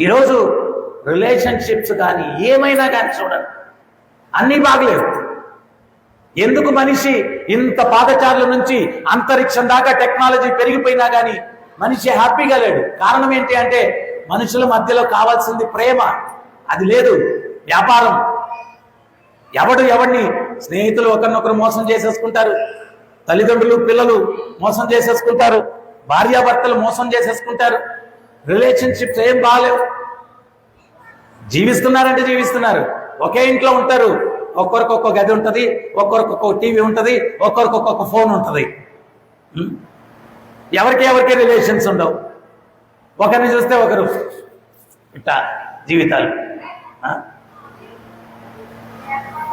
ఈరోజు రిలేషన్షిప్స్ కానీ ఏమైనా కానీ చూడండి. అన్నీ బాగలేవు ఎందుకు మనిషి ఇంత పాదచారుల నుంచి అంతరిక్షం దాకా టెక్నాలజీ పెరిగిపోయినా కానీ మనిషి హ్యాపీగా లేడు. కారణం ఏంటి అంటే మనుషుల మధ్యలో కావాల్సింది ప్రేమ. అది లేదు. వ్యాపారం. ఎవడు ఎవడిని స్నేహితులు ఒకరినొకరు మోసం చేసేసుకుంటారు. తల్లిదండ్రులు పిల్లలు మోసం చేసేసుకుంటారు. భార్యాభర్తలు మోసం చేసేసుకుంటారు. రిలేషన్షిప్స్ ఏం బాగాలేవు జీవిస్తున్నారంటే జీవిస్తున్నారు. ఒకే ఇంట్లో ఉంటారు. ఒక్కొరికి ఒక్కొక్క గది ఉంటుంది ఒక్కొరికి ఒక్కొక్క టీవీ ఉంటుంది ఒక్కొరికి ఒక్కొక్క ఫోన్ ఉంటుంది. ఎవరికి ఎవరికి రిలేషన్స్ ఉండవు. ఒకరిని చూస్తే ఒకరు ఇట్టా జీవితాలు.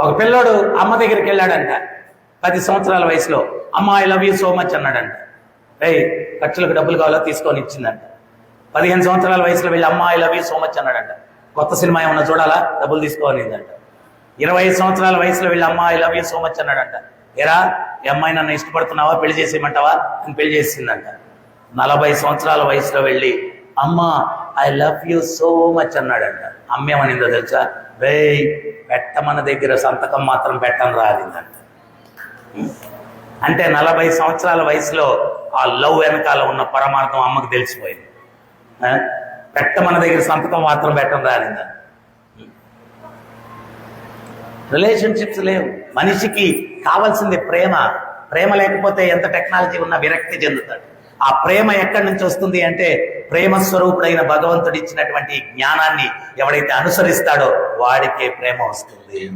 ఒక పిల్లోడు అమ్మ దగ్గరికి వెళ్ళాడంట పది సంవత్సరాల వయసులో అమ్మ I love you so much అన్నాడంట. ఏయ్ ఖర్చులకు డబ్బులు కావాలో? తీసుకొని ఇచ్చిందంట. పదిహేను సంవత్సరాల వయసులో వెళ్ళి అమ్మ I love you so much అన్నాడంట. కొత్త సినిమా ఏమన్నా చూడాలా? డబ్బులు తీసుకోనిందంట ఇరవై ఐదు సంవత్సరాల వయసులో వెళ్ళి అమ్మ I love you so much అన్నాడంట. ఎరా ఈ అమ్మాయి నన్ను ఇష్టపడుతున్నావా? పెళ్ళి చేసేయమంటావా? అని పెళ్ళి చేసిందంట. నలభై సంవత్సరాల వయసులో వెళ్ళి అమ్మ I love you so much అన్నాడంట. అమ్మేమనిందో తెలుసా? బే పెట్టమన దగ్గర సంతకం మాత్రం పెట్టని రాలిందంట అంటే నలభై సంవత్సరాల వయసులో ఆ లవ్ వెనకాల ఉన్న పరమార్థం అమ్మకు తెలిసిపోయింది. ఆ? పెట్టమన దగ్గర సంతకం మాత్రం పెట్టం రాలిందంట రిలేషన్షిప్స్ లేవు. మనిషికి కావాల్సింది ప్రేమ. ప్రేమ లేకపోతే ఎంత టెక్నాలజీ ఉన్నా విరక్తి చెందుతాడు. ఆ ప్రేమ ఎక్కడి నుంచి వస్తుంది అంటే ప్రేమ స్వరూపుడైన భగవంతుడు ఇచ్చినటువంటి జ్ఞానాన్ని ఎవడైతే అనుసరిస్తాడో వాడికే ప్రేమ వస్తుంది.